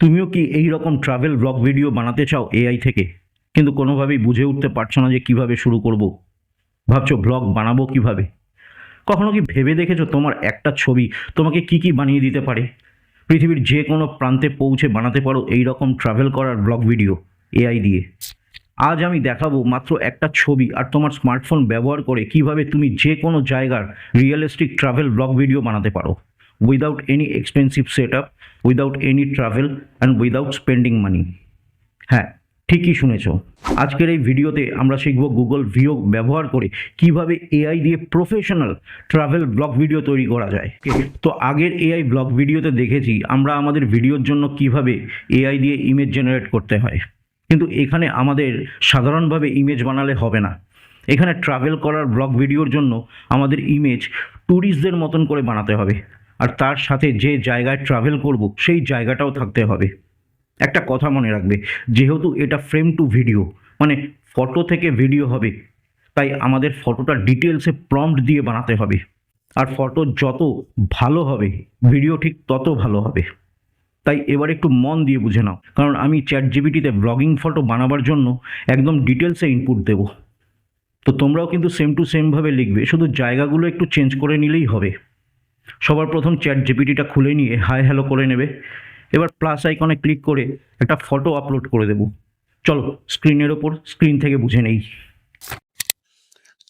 তুমিও কি এই রকম ট্রাভেল ব্লগ ভিডিও বানাতে চাও এআই থেকে? কিন্তু কোনোভাবেই বুঝে উঠতে পারছ না যে কীভাবে শুরু করব। ভাবছ ব্লগ বানাবো কীভাবে? কখনো কি ভেবে দেখেছ তোমার একটা ছবি তোমাকে কি কি বানিয়ে দিতে পারে? পৃথিবীর যে কোনো প্রান্তে পৌঁছে বানাতে পারো এই রকম ট্রাভেল করার ব্লগ ভিডিও এআই দিয়ে। আজ আমি দেখাবো মাত্র একটা ছবি আর তোমার স্মার্টফোন ব্যবহার করে কীভাবে তুমি যে কোনো জায়গার রিয়েলিস্টিক ট্রাভেল ব্লগ ভিডিও বানাতে পারো। Any expensive set up without any travel and without spending money হ্যাঁ ঠিকই শুনেছ। আজকের এই ভিডিওতে আমরা শিখব গুগল ভিও ব্যবহার করে কীভাবে এআই দিয়ে প্রফেশনাল ট্রাভেল ব্লগ ভিডিও তৈরি করা যায়। তো আগের এআই ব্লগ ভিডিওতে দেখেছি, আমরা আমাদের ভিডিওর জন্য কীভাবে এআই দিয়ে ইমেজ জেনারেট করতে হয়। কিন্তু এখানে আমাদের সাধারণভাবে ইমেজ বানালে হবে না। এখানে ট্রাভেল করার ব্লগ ভিডিওর জন্য আমাদের ইমেজ ট্যুরিস্টদের মতন করে বানাতে হবে। আর তার সাথে যে জায়গায় ট্রাভেল করব, সেই জায়গাটাও থাকতে হবে। একটা কথা মনে রাখবে, যেহেতু এটা ফ্রেম টু ভিডিও মানে ফটো থেকে ভিডিও হবে, তাই আমাদের ফটোটা ডিটেলসে প্রম্পট দিয়ে বানাতে হবে। আর ফটো যত ভালো হবে ভিডিও ঠিক তত ভালো হবে। তাই এবার একটু মন দিয়ে বুঝে নাও, কারণ আমি চ্যাট জিবিটিতে ব্লগিং ফটো বানাবার জন্য একদম ডিটেলসে ইনপুট দেব। তো তোমরাও কিন্তু সেম টু সেমভাবে লিখবে, শুধু জায়গাগুলো একটু চেঞ্জ করে নিলেই হবে। সবার প্রথম চ্যাট জিপিটিটা খুলে নিয়ে হাই হ্যালো করে নেবে। এবার প্লাস আইকনে ক্লিক করে একটা ফটো আপলোড করে দেব। চলো স্ক্রিনের ওপর স্ক্রিন থেকে বুঝে নেই।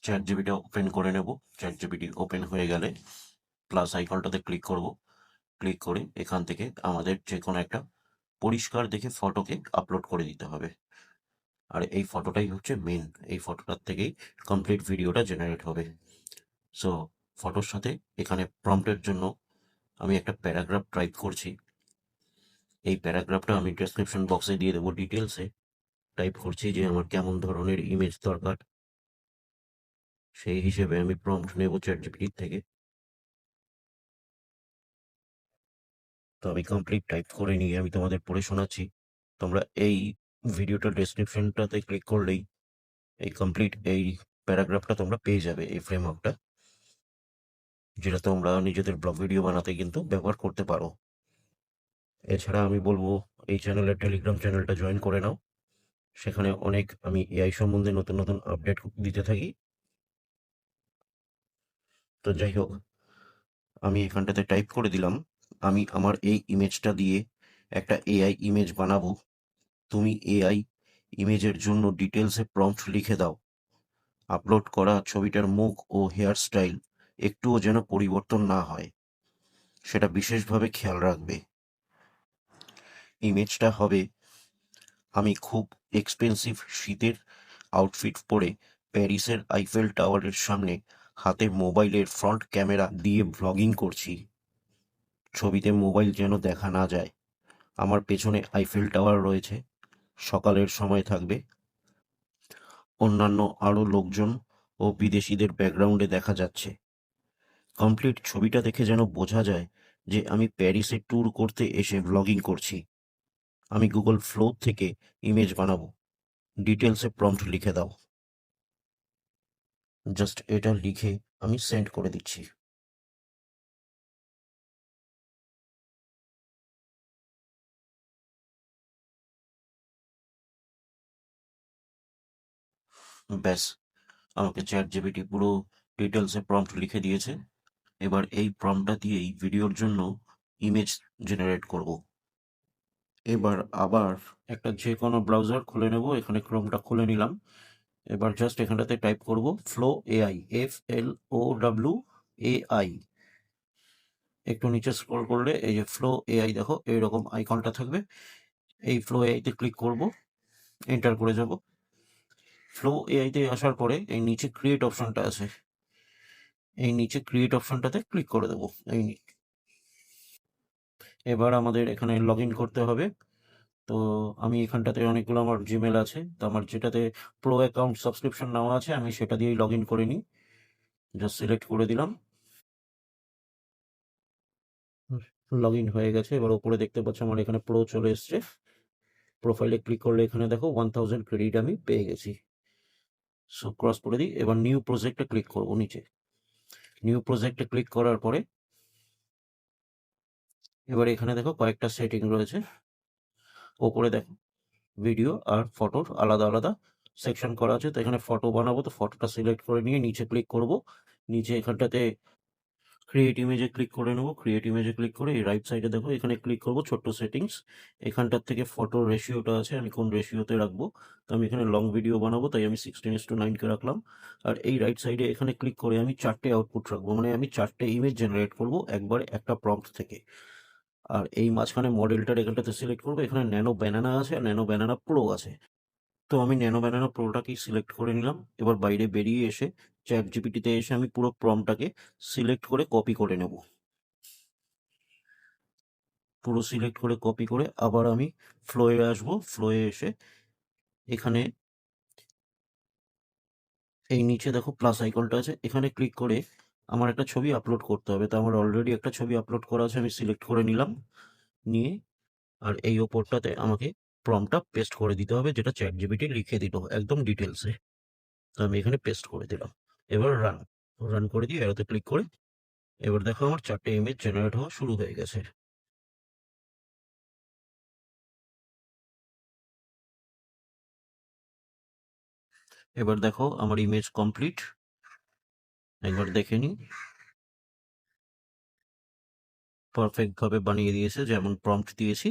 চ্যাট জিবিটা ওপেন করে নেব। চ্যাট জিবিটি ওপেন হয়ে গেলে প্লাস আইকনটাতে ক্লিক করব। ক্লিক করে এখান থেকে আমাদের যে কোনো একটা পরিষ্কার দেখে ফটোকে আপলোড করে দিতে হবে। আর এই ফটোটাই হচ্ছে মেন এই ফটোটার থেকেই কমপ্লিট ভিডিওটা জেনারেট হবে। সো ফটোর সাথে এখানে প্রম্পটের জন্য আমি একটা প্যারাগ্রাফ টাইপ করছি। এই প্যারাগ্রাফটা আমি ডেসক্রিপশন বক্সে দিয়ে দেবো ডিটেলসে টাইপ করছি যে আমার কেমন ধরনের ইমেজ দরকার। সেই হিসেবে আমি প্রম্পট নেব চ্যাট জিপিটির থেকে। তো আমি কমপ্লিট টাইপ করে নিয়ে আমি তোমাদের পড়ে শোনাচ্ছি। তোমরা এই ভিডিওটার ডেসক্রিপশনটাতে ক্লিক করলেই এই কমপ্লিট এই প্যারাগ্রাফটা তোমরা পেয়ে যাবে, এই ফ্রেমওয়ার্কটা যেটা তোমরা নিজেদের ব্লগ ভিডিও বানাতে কিন্তু ব্যবহার করতে পারো। এছাড়া আমি বলব, এই চ্যানেলের টেলিগ্রাম চ্যানেলটা জয়েন করে নাও। সেখানে অনেক আমি এআই সম্বন্ধে নতুন নতুন আপডেট দিতে থাকি। তো যাই হোক, আমি এখানটাতে টাইপ করে দিলাম। আমি আমার এই ইমেজটা দিয়ে একটা এআই ইমেজ বানাবো। তুমি এআই ইমেজের জন্য ডিটেলসে প্রম্পট লিখে দাও। আপলোড করা ছবিটার মুখ ও হেয়ার স্টাইল একটুও যেন পরিবর্তন না হয়। সেটা বিশেষভাবে খেয়াল রাখবে। ইমেজটা হবে, আমি খুব এক্সপেন্সিভ শীতের আউটফিট পরে প্যারিসের আইফেল টাওয়ারের সামনে হাতে মোবাইলের ফ্রন্ট ক্যামেরা দিয়ে ব্লগিং করছি। ছবিতে মোবাইল যেন দেখা না যায়। আমার পেছনে আইফেল টাওয়ার রয়েছে। সকালের সময় থাকবে। অন্যান্য আরও লোকজন ও বিদেশিদের ব্যাকগ্রাউন্ডে দেখা যাচ্ছে। কমপ্লিট ছবিটা দেখে যেন বোঝা যায় যে আমি প্যারিসে ট্যুর করতে এসে ব্লগিং করছি। আমি গুগল ফ্লো থেকে ইমেজ বানাবো। ডিটেলসে প্রম্পট লিখে দাও। জাস্ট এটা লিখে আমি সেন্ড করে দিচ্ছি। ব্যাস, আমাকে চ্যাট জিপিটি পুরো ডিটেলসে প্রম্পট লিখে দিয়েছে। এবার এই প্রম্পটটা দিয়েই ভিডিওর জন্য ইমেজ জেনারেট করব। এবার আবার একটা যে কোনো ব্রাউজার খুলে নেব, এখানে ক্রোমটা খুলে নিলাম। এবার জাস্ট এখানটাতে টাইপ করব flow AI F L O W AI একটু নিচে স্ক্রল করলে এই যে ফ্লো এআই দেখো, এইরকম আইকনটা থাকবে। এই ফ্লো এআইতে ক্লিক করব এন্টার করে যাব। ফ্লো এআইতে আসার পরে এই নিচে ক্রিয়েট অপশনটা আছে। এই নিচে ক্রিয়েট অপশনটাতে ক্লিক করে দেবো। এই এবার আমাদের এখানে লগ ইন করতে হবে। তো আমি এখানটাতে অনেকগুলো আমার জিমেল আছে। তো আমার যেটাতে প্রো অ্যাকাউন্ট সাবস্ক্রিপশন নেওয়া আছে, আমি সেটা দিয়েই লগ ইন করে নিই। জাস্ট সিলেক্ট করে দিলাম। লগ ইন হয়ে গেছে। এবার ওপরে দেখতে পাচ্ছ আমার এখানে প্রো চলে এসছে। প্রোফাইলে ক্লিক করলে এখানে দেখো ওয়ান থাউজেন্ড ক্রেডিট আমি পেয়ে গেছি। সো ক্রস করে দিই। এবার নিউ প্রজেক্টে ক্লিক করব নিচে। নিউ প্রজেক্টে ক্লিক করার পরে এবার এখানে দেখো কয়েকটা সেটিং রয়েছে। ওপরে দেখো ভিডিও আর ফটোর আলাদা আলাদা সেকশন করা আছে। তো এখানে ফটো বানাবো, তো ফটোটা সিলেক্ট করে নিয়ে নিচে ক্লিক করব। নিচে এখানটাতে ক্রিয়েট ইমেজে ক্লিক করে নেব। ক্রিয়েট ইমেজে ক্লিক করে এই রাইট সাইডে দেখো, এখানে ক্লিক করব ছোট্ট সেটিংস এখানটার থেকে ফটোর রেশিওটা আছে, আমি কোন রেশিওতে রাখব? তো আমি এখানে লং ভিডিও বানাবো, তাই আমি সিক্সটিন ইস টু নাইনকে রাখলাম। আর এই রাইট সাইডে এখানে ক্লিক করে আমি চারটে আউটপুট রাখব মানে আমি চারটে ইমেজ জেনারেট করব একবারে একটা প্রম্পট থেকে। আর এই মাঝখানে মডেলটার এখানটাতে সিলেক্ট করব, এখানে ন্যানো ব্যানানা আছে, আর ন্যানো ব্যানানা প্রো আছে। তো আমি ন্যানো ব্যানানা প্রোটাকেই সিলেক্ট করে নিলাম। এবার বাইরে বেরিয়ে এসে চ্যাট জিপিটিতে এসে আমি পুরো প্রমটাকে সিলেক্ট করে কপি করে নেব। পুরো সিলেক্ট করে কপি করে আবার আমি ফ্লোয়ে আসব। ফ্লোয়ে এসে এখানে এই নিচে দেখো প্লাস আইকনটা আছে। এখানে ক্লিক করে আমার একটা ছবি আপলোড করতে হবে। তো আমার অলরেডি একটা ছবি আপলোড করা আছে, আমি সিলেক্ট করে নিলাম। নিয়ে আর এই ওপরটাতে আমাকে প্রমটা পেস্ট করে দিতে হবে, যেটা চ্যাট জিপিটি লিখে দিল একদম ডিটেলসে তো আমি এখানে পেস্ট করে দিলাম। এবার রান রান করে দিয়ে এরোতে ক্লিক করে, এবার দেখো আমার চারটে ইমেজ জেনারেট হওয়া শুরু হয়ে গেছে। এবার দেখো আমার ইমেজ কমপ্লিট একবার দেখে নিই। পারফেক্ট ভাবে বানিয়ে দিয়েছে, যেমন প্রম্পট দিয়েছি,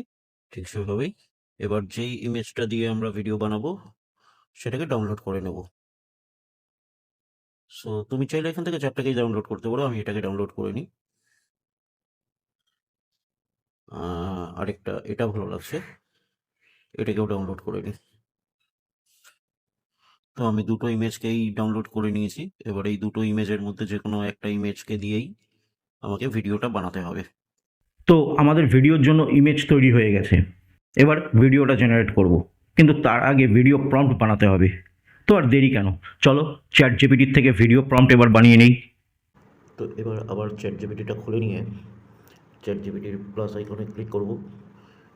ঠিক সেভাবেই। এবার যেই ইমেজটা দিয়ে আমরা ভিডিও বানাবো, সেটাকে ডাউনলোড করে নেব। সো তুমি চাইলে এখান থেকে চারটাকেই ডাউনলোড করতে পারো, আমি এটাকে ডাউনলোড করে নিই। আরেকটা, এটা ভালো লাগছে। এটাকেও ডাউনলোড করে নিই। তো আমি দুটো ইমেজকেই ডাউনলোড করে নিয়েছি। এবার এই দুটো ইমেজের মধ্যে যে কোনো একটা ইমেজকে দিয়েই আমাকে ভিডিওটা বানাতে হবে। তো আমাদের ভিডিওর জন্য ইমেজ তৈরি হয়ে গেছে। এবার ভিডিওটা জেনারেট করব। কিন্তু তার আগে ভিডিও প্রম্পট বানাতে হবে। তো আর দেরি কেন? চলো চ্যাট জিপিটির থেকে ভিডিও প্রম্পট এবার বানিয়ে নেই। তো এবার আবার চ্যাট জিপিটিটা খুলে নিয়ে চ্যাট জিপিটির প্লাস আইকনে ক্লিক করব।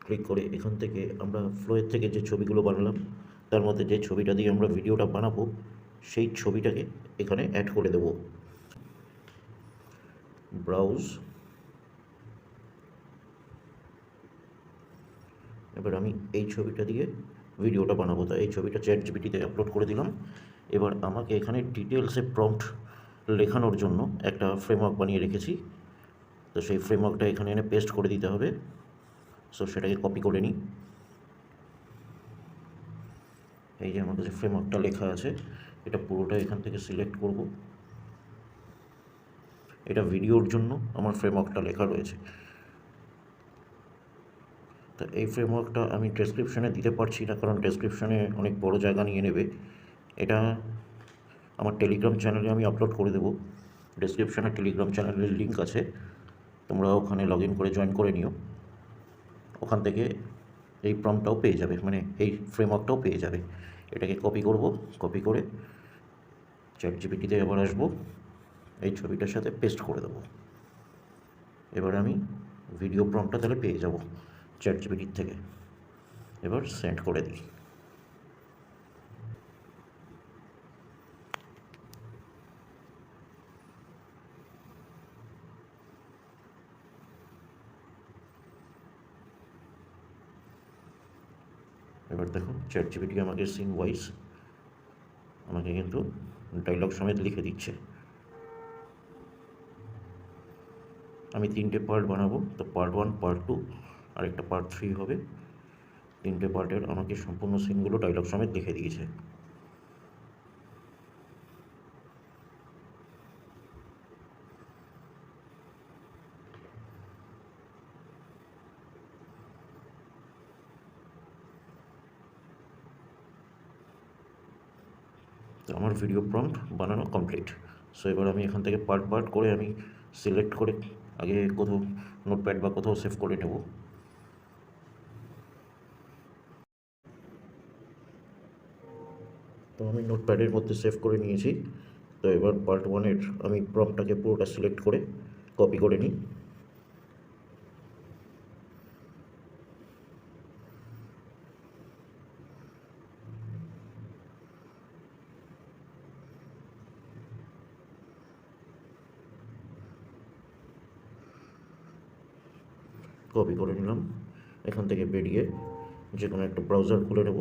ক্লিক করে এখান থেকে আমরা ফ্লোয়ের থেকে যে ছবিগুলো বানালাম, তার মধ্যে যে ছবিটা দিয়ে আমরা ভিডিওটা বানাবো, সেই ছবিটাকে এখানে অ্যাড করে দেব। ব্রাউজ এবার আমি এই ছবিটা দিয়ে ভিডিওটা বানাবো তো এই ছবিটা চ্যাট জিপিটিতে আপলোড করে দিলাম। এবার আমাকে এখানে ডিটেলসে প্রম্পট লেখানোর জন্য একটা ফ্রেমওয়ার্ক বানিয়ে রেখেছি। তো সেই ফ্রেমওয়ার্কটা এখানে এনে পেস্ট করে দিতে হবে। সো সেটাকে কপি করে নিই। এই যে আমার কাছে ফ্রেমওয়ার্কটা লেখা আছে, এটা পুরোটা এখান থেকে সিলেক্ট করব। এটা ভিডিওর জন্য আমার ফ্রেমওয়ার্কটা লেখা রয়েছে। তো এই ফ্রেমওয়ার্কটা আমি ডেসক্রিপশানে দিতে পারছি না, কারণ ডেসক্রিপশানে অনেক বড় জায়গা নিয়ে নেবে। এটা আমার টেলিগ্রাম চ্যানেলে আমি আপলোড করে দেবো। ডেসক্রিপশানে টেলিগ্রাম চ্যানেলের লিঙ্ক আছে। তোমরা ওখানে লগ ইন করে জয়েন করে নিও। ওখান থেকে এই প্রমটাও পেয়ে যাবে মানে এই ফ্রেমওয়ার্কটাও পেয়ে যাবে। এটাকে কপি করব কপি করে চ্যাট জিপিটিতে আবার আসব। এই ছবিটার সাথে পেস্ট করে দেবো। এবার আমি ভিডিও প্রমটা তাহলে পেয়ে যাব। চ্যাট জিপিটির থেকে। এবার সেন্ড করে দিই। এবার দেখো চ্যাট জিপিটি আমাকে সিন ওয়াইজ আমাকে কিন্তু ডায়লগ সমেত লিখে দিচ্ছে। আমি তিনটে পার্ট বানাবো, তো পার্ট ওয়ান পার্ট টু আর একটা পার্ট থ্রি হবে। তিনটে পার্টের আমাকে সম্পূর্ণ সিনগুলো ডায়লগ সমেত লিখে দিয়েছে। আমার ভিডিও প্রম্পট বানানো কমপ্লিট সো এবার আমি এখান থেকে পার্ট পার্ট করে আমি সিলেক্ট করে আগে কোথাও নোটপ্যাড বা কোথাও সেভ করে নেব। তো আমি নোটপ্যাডের মধ্যে সেভ করে নিয়েছি। তো এবার পার্ট ওয়ানের আমি প্রম্পটাকে পুরোটা সিলেক্ট করে কপি করে নিই। কপি করে নিলাম। এখান থেকে বেরিয়ে যে কোনো একটা ব্রাউজার খুলে নেব।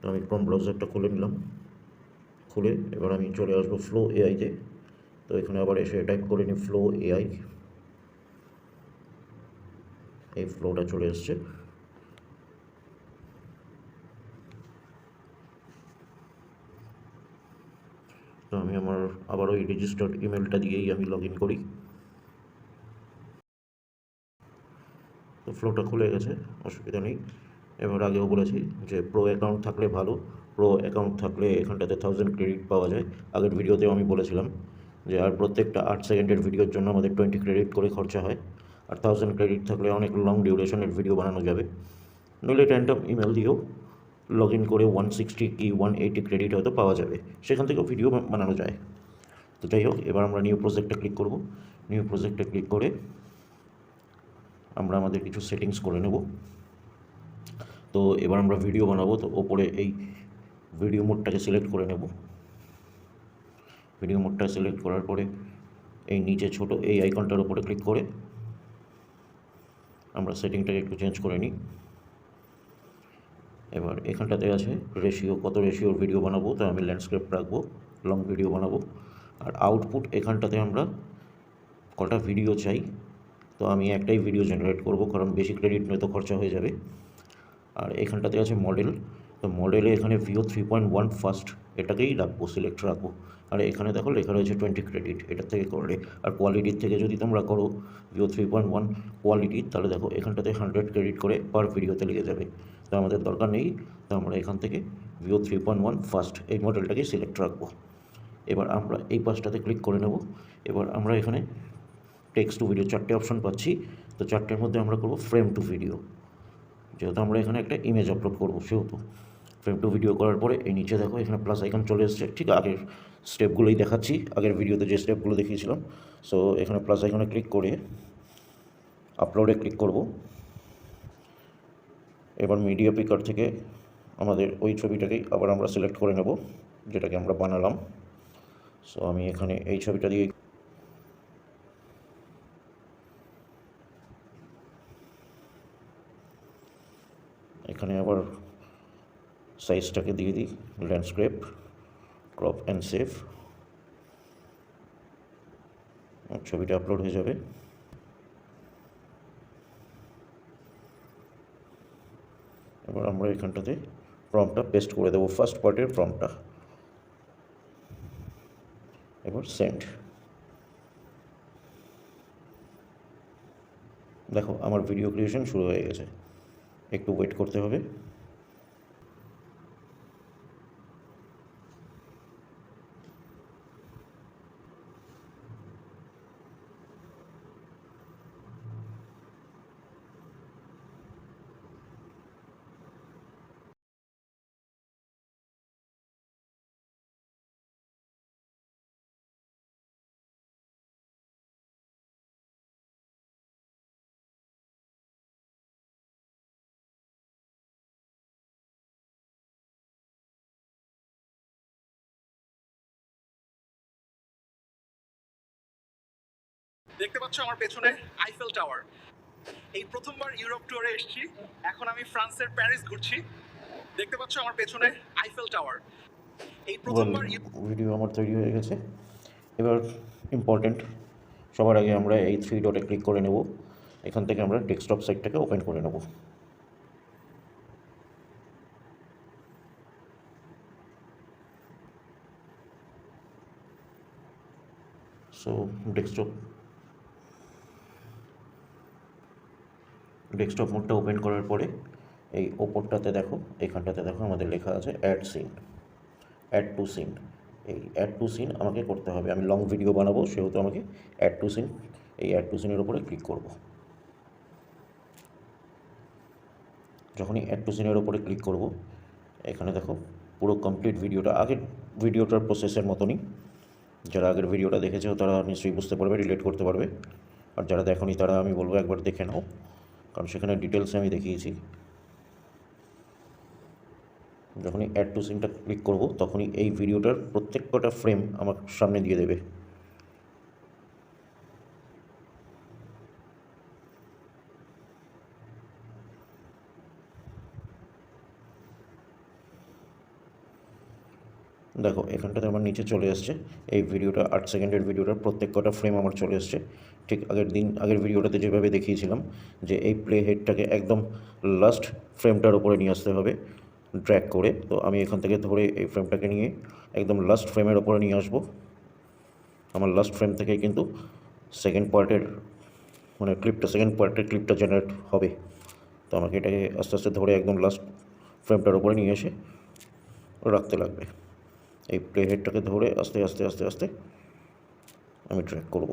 তো আমি ক্রোম ব্রাউজারটা খুলে নিলাম। খুলে এবার আমি চলে আসব ফ্লো এআইতে তো। এখানে আবার এসে টাইপ করে নিই ফ্লো এআই এই ফ্লোটা চলে এসছে। তো আমি আমার আবার ওই রেজিস্টার্ড ইমেলটা দিয়েই আমি লগ ইন করি। তো ফ্লোটা খুলে গেছে, অসুবিধা নেই। এবার আগেও বলেছি যে প্রো অ্যাকাউন্ট থাকলে ভালো। প্রো অ্যাকাউন্ট থাকলে এখানটাতে থাউজেন্ড ক্রেডিট পাওয়া যায়। আগের ভিডিওতেও আমি বলেছিলাম যে আর প্রত্যেকটা আট সেকেন্ডের ভিডিওর জন্য আমাদের টোয়েন্টি ক্রেডিট করে খরচা হয়। আর থাউজেন্ড ক্রেডিট থাকলে অনেক লং ডিউরেশনের ভিডিও বানানো যাবে। নইলে র্যান্ডম ইমেল দিয়েও লগ ইন করে ওয়ান সিক্সটি কি ওয়ান এইটি ক্রেডিট হয়তো পাওয়া যাবে। সেখান থেকেও ভিডিও বানানো যায়। তো যাই হোক, এবার আমরা নিউ প্রজেক্টে ক্লিক করব। নিউ প্রজেক্টে ক্লিক করে আমরা আমাদের কিছু সেটিংস করে নেব। তো এবার আমরা ভিডিও বানাবো। তো ওপরে এই ভিডিও মোডটাকে সিলেক্ট করে নেব। ভিডিও মোডটা সিলেক্ট করার পরে এই নিচে ছোট এই আইকনটার উপরে ক্লিক করে আমরা সেটিংটাকে একটু চেঞ্জ করে নিই। এবার এখানটাতে আছে রেশিও কত রেশিওর ভিডিও বানাবো, তো আমি ল্যান্ডস্কেপ রাখব লং ভিডিও বানাবো। আর আউটপুট এখানটাতে আমরা কটা ভিডিও চাই, তো আমি একটাই ভিডিও জেনারেট করব, কারণ বেশি ক্রেডিট নয়তো খরচা হয়ে যাবে। আর এখানটাতে আছে মডেল তো মডেলে এখানে Veo three point one fast এটাকেই রাখব সিলেক্ট রাখব। আর এখানে দেখো লেখা রয়েছে টোয়েন্টি ক্রেডিট এটার থেকে করলে। আর কোয়ালিটির থেকে যদি তোমরা করো Veo three point one quality তাহলে দেখো এখানটাতে হান্ড্রেড ক্রেডিট করে পার ভিডিওতে লেগে যাবে। তো আমাদের দরকার নেই, তো আমরা এখান থেকে Veo three point one fast এই মডেলটাকে সিলেক্ট রাখব। এবার আমরা এই পাশটাতে ক্লিক করে নেব। এবার আমরা এখানে টেক্সট টু ভিডিও চারটে অপশন পাচ্ছি। তো চারটের মধ্যে আমরা করব ফ্রেম টু ভিডিও যেহেতু আমরা এখানে একটা ইমেজ আপলোড করব, সেহেতু। ফ্রেম টু ভিডিও করার পরে এই নিচে দেখো, এখানে প্লাস আইকন চলে এসেছে। ঠিক আগের স্টেপগুলোই দেখাচ্ছি। আগের ভিডিওতে যে স্টেপগুলো দেখিয়েছিলাম। সো এখানে প্লাস আইকনে ক্লিক করে আপলোডে ক্লিক করব। এবার মিডিয়া পিকার থেকে আমাদের ওই ছবিটাকেই আবার আমরা সিলেক্ট করে নেব, যেটাকে আমরা বানালাম। সো আমি এখানে এই ছবিটা দিয়ে এখানে আবার সাইজটাকে দিয়ে দিই ল্যান্ডস্কেপ ক্রপ অ্যান্ড সেভ ছবিটা আপলোড হয়ে যাবে এবার আমরা এখানটাতে ফর্মটা পেস্ট করে দেবো। ফার্স্ট পার্টের ফর্মটা এবার সেন্ড দেখো, আমার ভিডিও ক্রিয়েশন শুরু হয়ে গেছে। একটু ওয়েট করতে হবে। দেখতে পাচ্ছ আমার পেছনে আইফেল টাওয়ার এই প্রথমবার ইউরোপ ট্যুরে এসেছি। এখন আমি ফ্রান্সের প্যারিস ঘুরছি। দেখতে পাচ্ছ আমার পেছনে আইফেল টাওয়ার এই প্রথমবার ভিডিও আমার তৈরি হয়ে গেছে। এবার ইম্পর্টেন্ট সবার আগে আমরা এই থ্রি ডটে ক্লিক করে নেব। এখান থেকে আমরা ডেস্কটপ সাইটটাকে ওপেন করে নেব। সো ডেস্কটপ ডেস্কটপ মোডটা ওপেন করার পরে, এই ওপরটাতে দেখো, এখানটাতে দেখো আমাদের লেখা আছে add scene add to scene এই অ্যাড টু সিন আমাকে করতে হবে। আমি লং ভিডিও বানাবো, সেহেতু আমাকে অ্যাড টু সিন এই অ্যাড টু সিনের ওপরে ক্লিক করব। যখনই অ্যাড টু সিনের ওপরে ক্লিক করব, এখানে দেখো পুরো কমপ্লিট ভিডিওটা আগের ভিডিওটার প্রসেসের মতনই। যারা আগের ভিডিওটা দেখেছে, তারা নিশ্চয়ই বুঝতে পারবে রিলেট করতে পারবে। আর যারা দেখনি, তারা আমি বলব একবার দেখে নাও। কারণ সেখানে ডিটেলসে আমি দেখিয়েছি। যখনই অ্যাড টু সিমটা ক্লিক করব, তখনই এই ভিডিওটার প্রত্যেক কটা ফ্রেম আমার সামনে দিয়ে দেবে। দেখো, এখানটাতে আমার নিচে চলে এসছে এই ভিডিওটা, আট সেকেন্ডের ভিডিওটার প্রত্যেক কটা ফ্রেম আমার চলে এসছে ঠিক আগের দিন, আগের ভিডিওটাতে যেভাবে দেখিয়েছিলাম যে এই প্লে হেডটাকে একদম লাস্ট ফ্রেমটার উপরে নিয়ে আসতে হবে ড্র্যাক করে। তো আমি এখান থেকে ধরে এই ফ্রেমটাকে নিয়ে একদম লাস্ট ফ্রেমের ওপরে নিয়ে আসব। আমার লাস্ট ফ্রেম থেকে কিন্তু সেকেন্ড পার্টের মানে ক্লিপটা সেকেন্ড পার্টের ক্লিপটা জেনারেট হবে। তো আমাকে এটাকে আস্তে আস্তে ধরে একদম লাস্ট ফ্রেমটার উপরে নিয়ে এসে রাখতে লাগবে। এই প্লে হেডটাকে ধরে আস্তে আস্তে আস্তে আস্তে আমি ট্র্যাক করব।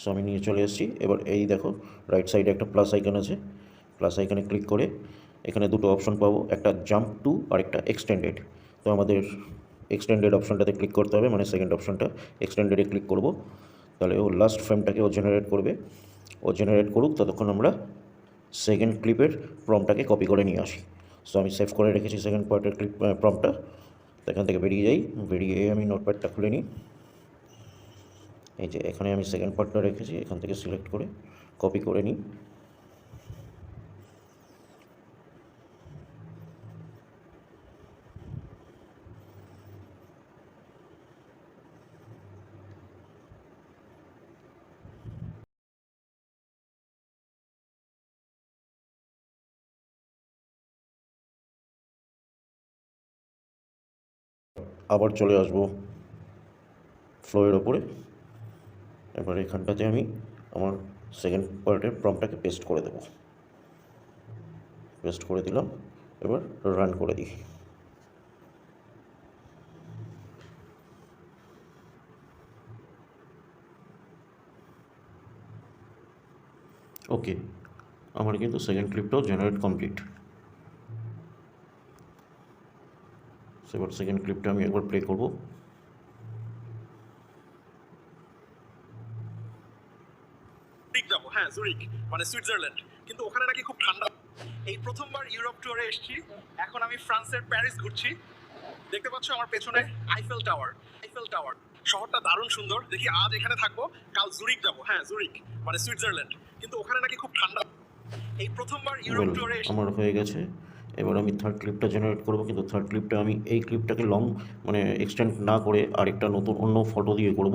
সো আমি নিয়ে চলে এসেছি। এবার এই দেখো রাইট সাইডে একটা প্লাস আইকন আছে। প্লাস আইকনে ক্লিক করে এখানে দুটো অপশন পাবো, একটা জাম্প টু আর একটা এক্সটেন্ডেড তো আমাদের এক্সটেন্ডেড অপশনটাতে ক্লিক করতে হবে মানে সেকেন্ড অপশনটা এক্সটেন্ডেডে ক্লিক করব। তাহলে ও লাস্ট ফ্রেমটাকে ও জেনারেট করবে। ও জেনারেট করুক, ততক্ষণ আমরা সেকেন্ড ক্লিপের প্রমটাকে কপি করে নিয়ে আসি। সো আমি সেভ করে রেখেছি সেকেন্ড পার্টের ক্লিপ প্রমটা এখান থেকে বেরিয়ে যাই। বেরিয়ে আমি নোটপ্যাডটা খুলে নিই। এই যে এখানে আমি সেকেন্ড পার্টটা রেখেছি, এখান থেকে সিলেক্ট করে কপি করে নিই। আবার চলে আসব ফ্লোয়ের ওপরে। এবার এখানটাতে আমি আমার সেকেন্ড পার্টের প্রমটাকে পেস্ট করে দেবো। পেস্ট করে দিলাম, এবার রান করে দিই। ওকে আমার কিন্তু সেকেন্ড ক্লিপটাও জেনারেট কমপ্লিট এবার সেকেন্ড ক্লিপটা আমি একবার প্লে করব। হ্যাঁ জুরিক মানে সুইজারল্যান্ড কিন্তু ওখানে নাকি খুব ঠান্ডা। এই প্রথমবার ইউরোপ ট্যুরে এসেছি। এখন আমি ফ্রান্সের প্যারিস ঘুরছি। দেখতে পাচ্ছ আমার পেছনে আইফেল টাওয়ার আইফেল টাওয়ার শহরটা দারুণ সুন্দর। দেখি আজ এখানে থাকব কাল জুরিক যাব। হ্যাঁ জুরিক মানে সুইজারল্যান্ড কিন্তু ওখানে নাকি খুব ঠান্ডা। এই প্রথমবার ইউরোপ ট্যুরে এসেছি আমার হয়ে গেছে। এবার আমি থার্ড ক্লিপটা জেনারেট করব, কিন্তু থার্ড ক্লিপটা আমি, এই ক্লিপটাকে লং মানে এক্সটেন্ড না করে আরেকটা নতুন অন্য ফটো দিয়ে করব।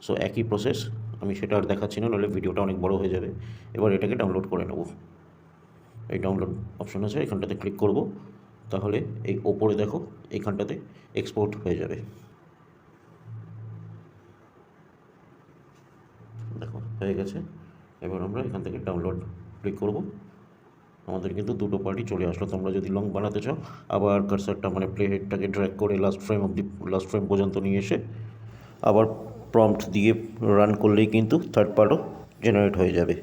সো একই প্রসেস আমি সেটা আর দেখাচ্ছি না, নাহলে ভিডিওটা অনেক বড় হয়ে যাবে। এবার এটাকে ডাউনলোড করে নেব। এই ডাউনলোড অপশন আছে, এখানটাতে ক্লিক করব। তাহলে এই ওপরে দেখো এইখানটাতে এক্সপোর্ট হয়ে যাবে। দেখো, হয়ে গেছে। এবার আমরা এখান থেকে ডাউনলোড ক্লিক করব। আমাদের কিন্তু দুটো পার্টি চলে আসলো। তোমরা যদি লং বানাতে চাও, আবার কারসারটা মানে প্লে হেডটাকে ড্র্যাগ করে লাস্ট ফ্রেম অবধি লাস্ট ফ্রেম পর্যন্ত নিয়ে এসে আবার প্রম্পট দিয়ে রান করলেই কিন্তু থার্ড পার্টও জেনারেট হয়ে যাবে।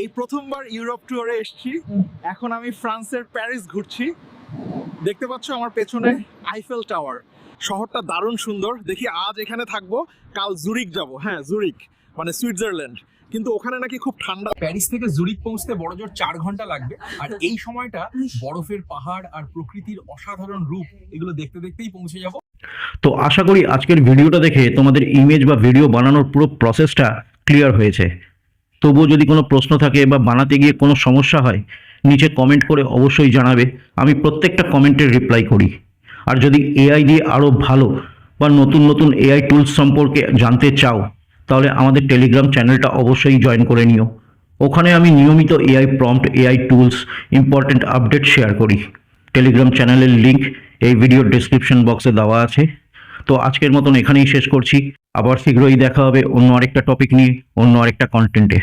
এই প্রথমবার ইউরোপ ট্যুরে এসেছি। এখন আমি ফ্রান্সের প্যারিস ঘুরছি। দেখতে পাচ্ছ আমার পেছনে আইফেল টাওয়ার শহরটা দারুণ সুন্দর। দেখি আজ এখানে থাকব, কাল জুরিক যাব। হ্যাঁ জুরিক মানে সুইজারল্যান্ড। কিন্তু ওখানে নাকি খুব ঠান্ডা। প্যারিস থেকে জুরিক পৌঁছতে বড় জোর চার ঘণ্টা লাগবে। আর এই সময়টা বরফের পাহাড় আর প্রকৃতির অসাধারণ রূপ এগুলো দেখতে দেখতেই পৌঁছে যাব। তো আশা করি আজকের ভিডিওটা দেখে তোমাদের ইমেজ বা ভিডিও বানানোর পুরো প্রসেসটা ক্লিয়ার হয়েছে। তবুও যদি কোনো প্রশ্ন থাকে বা বানাতে গিয়ে কোনো সমস্যা হয় নিচে কমেন্ট করে অবশ্যই জানাবে। আমি প্রত্যেকটা কমেন্টের রিপ্লাই করি। আর যদি এআই দিয়ে আরও ভালো বা নতুন নতুন এআই টুলস সম্পর্কে জানতে চাও তাহলে আমাদের টেলিগ্রাম চ্যানেলটা অবশ্যই জয়েন করে নিও। ওখানে আমি নিয়মিত AI prompt AI tools important update share করি। টেলিগ্রাম চ্যানেলের লিঙ্ক এই ভিডিওর ডেসক্রিপশন বক্সে দেওয়া আছে। তো আজকের মতন এখানেই শেষ করছি। আবার শীঘ্রই দেখা হবে অন্য আরেকটা টপিক নিয়ে, অন্য আরেকটা কন্টেন্টে